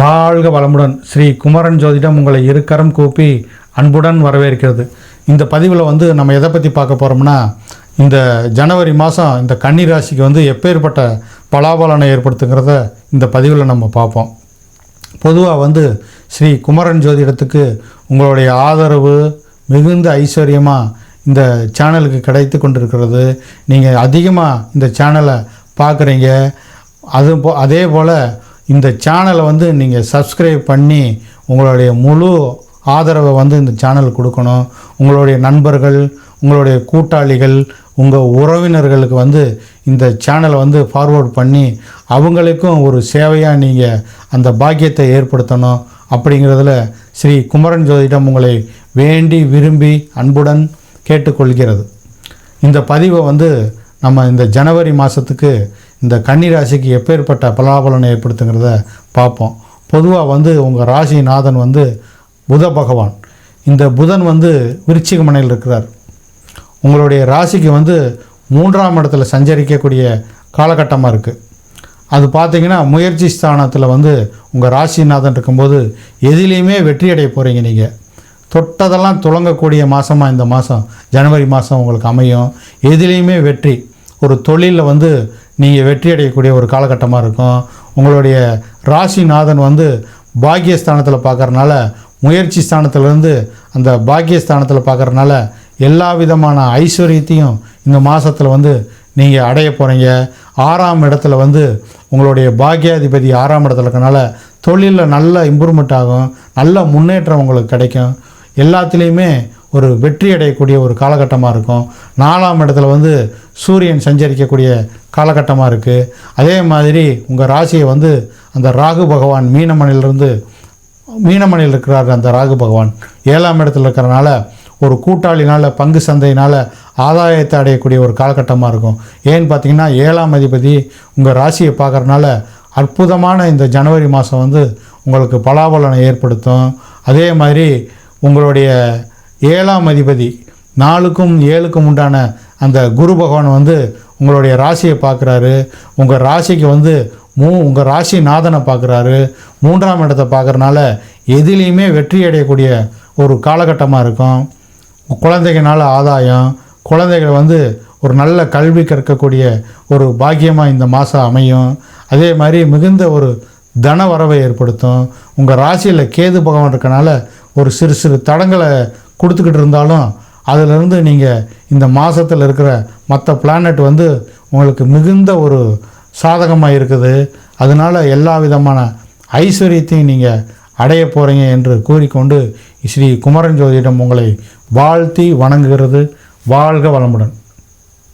வாழ்க வளமுடன். ஸ்ரீ குமரன் ஜோதிடம் உங்களை இருக்கரம் கூப்பி அன்புடன் வரவேற்கிறது. இந்த பதிவில் வந்து நம்ம எதை பற்றி பார்க்க போகிறோம்னா இந்த ஜனவரி மாதம் இந்த கன்னி ராசிக்கு வந்து எப்பேற்பட்ட பலாபலனை ஏற்படுத்துங்கிறத இந்த பதிவில் நம்ம பார்ப்போம். பொதுவாக வந்து ஸ்ரீ குமரன் ஜோதிடத்துக்கு உங்களுடைய ஆதரவு மிகுந்த ஐஸ்வர்யமாக இந்த சேனலுக்கு கிடைத்து கொண்டிருக்கிறது. நீங்கள் அதிகமாக இந்த சேனலை பார்க்குறீங்க. அது போ அதே போல் இந்த சேனலை வந்து நீங்கள் சப்ஸ்கிரைப் பண்ணி உங்களுடைய முழு ஆதரவை வந்து இந்த சேனல் கொடுக்கணும். உங்களுடைய நண்பர்கள் உங்களுடைய கூட்டாளிகள் உங்கள் உறவினர்களுக்கு வந்து இந்த சேனலை வந்து ஃபார்வர்ட் பண்ணி அவங்களுக்கும் ஒரு சேவையாக நீங்கள் அந்த பாக்கியத்தை ஏற்படுத்தணும் அப்படிங்கிறதுல ஸ்ரீ குமரன் ஜோதிடம் உங்களை வேண்டி விரும்பி அன்புடன் கேட்டுக்கொள்கிறது. இந்த பதிவை வந்து நம்ம இந்த ஜனவரி மாதத்துக்கு இந்த கன்னி ராசிக்கு எப்பேற்பட்ட பலாபலனை ஏற்படுத்துங்கிறத பார்ப்போம். பொதுவாக வந்து உங்கள் ராசிநாதன் வந்து புத பகவான். இந்த புதன் வந்து விருச்சிக மனையில் இருக்கிறார். உங்களுடைய ராசிக்கு வந்து மூன்றாம் இடத்துல சஞ்சரிக்கக்கூடிய காலகட்டமாக இருக்குது அது பார்த்தீங்கன்னா முயற்சி ஸ்தானத்தில் வந்து உங்கள் ராசிநாதன் இருக்கும்போது எதிலையுமே வெற்றி அடைய போகிறீங்க நீங்கள் தொட்டதெல்லாம் துளங்கக்கூடிய மாதமாக இந்த மாதம் ஜனவரி மாதம் உங்களுக்கு அமையும். எதிலையுமே வெற்றி. ஒரு தொழிலில் வந்து நீங்கள் வெற்றி அடையக்கூடிய ஒரு காலகட்டமாக இருக்கும். உங்களுடைய ராசிநாதன் வந்து பாக்கியஸ்தானத்தில் பார்க்குறனால முயற்சி ஸ்தானத்திலேருந்து அந்த பாக்கியஸ்தானத்தில் பார்க்குறனால எல்லா விதமான ஐஸ்வர்யத்தையும் இந்த மாதத்தில் வந்து நீங்கள் அடைய போகிறீங்க ஆறாம் இடத்துல வந்து உங்களுடைய பாக்கியாதிபதி ஆறாம் இடத்துல இருக்கனால தொழிலில் நல்ல இம்ப்ரூவ்மெண்ட் ஆகும். நல்ல முன்னேற்றம் உங்களுக்கு கிடைக்கும். எல்லாத்துலேயுமே ஒரு வெற்றி அடையக்கூடிய ஒரு காலகட்டமாக இருக்கும். நாலாம் இடத்துல வந்து சூரியன் சஞ்சரிக்கக்கூடிய காலகட்டமாக இருக்குது அதே மாதிரி உங்கள் ராசியை வந்து அந்த ராகு பகவான் மீனமணிலிருந்து மீனமணியில் இருக்கிறார் அந்த ராகு பகவான். ஏழாம் இடத்துல இருக்கிறனால ஒரு கூட்டாளினால் பங்கு சந்தையினால் ஆதாயத்தை அடையக்கூடிய ஒரு காலகட்டமாக இருக்கும். ஏன்னு பார்த்தீங்கன்னா ஏழாம் அதிபதி உங்கள் ராசியை பார்க்குறனால அற்புதமான இந்த ஜனவரி மாதம் வந்து உங்களுக்கு பலாபலனை ஏற்படுத்தும். அதே மாதிரி உங்களுடைய ஏழாம் அதிபதி நாலுக்கும் ஏழுக்கும் உண்டான அந்த குரு பகவான் வந்து உங்களுடைய ராசியை பார்க்குறாரு. உங்கள் ராசிக்கு வந்து மூ உங்கள் ராசி நாதனை பார்க்குறாரு. மூன்றாம் இடத்தை பார்க்குறனால எதிலையுமே வெற்றி அடையக்கூடிய ஒரு காலகட்டமாக இருக்கும். குழந்தைகளால் ஆதாயம் குழந்தைகள் வந்து ஒரு நல்ல கல்வி கற்கக்கூடிய ஒரு பாக்கியமாக இந்த மாதம் அமையும். அதே மாதிரி மிகுந்த ஒரு தன வரவை ஏற்படுத்தும். உங்கள் ராசியில் கேது பகவான் இருக்கனால ஒரு சிறு சிறு தடங்களை கொடுத்துக்கிட்டு இருந்தாலும் அதிலிருந்து நீங்கள் இந்த மாதத்தில் இருக்கிற மற்ற பிளானட் வந்து உங்களுக்கு மிகுந்த ஒரு சாதகமாக இருக்குது. அதனால் எல்லா விதமான ஐஸ்வர்யத்தையும் நீங்கள் அடைய போகிறீங்க என்று கூறிக்கொண்டு ஸ்ரீ குமரன் ஜோதியிடம் உங்களை வாழ்த்தி வணங்குகிறது. வாழ்க வளமுடன்.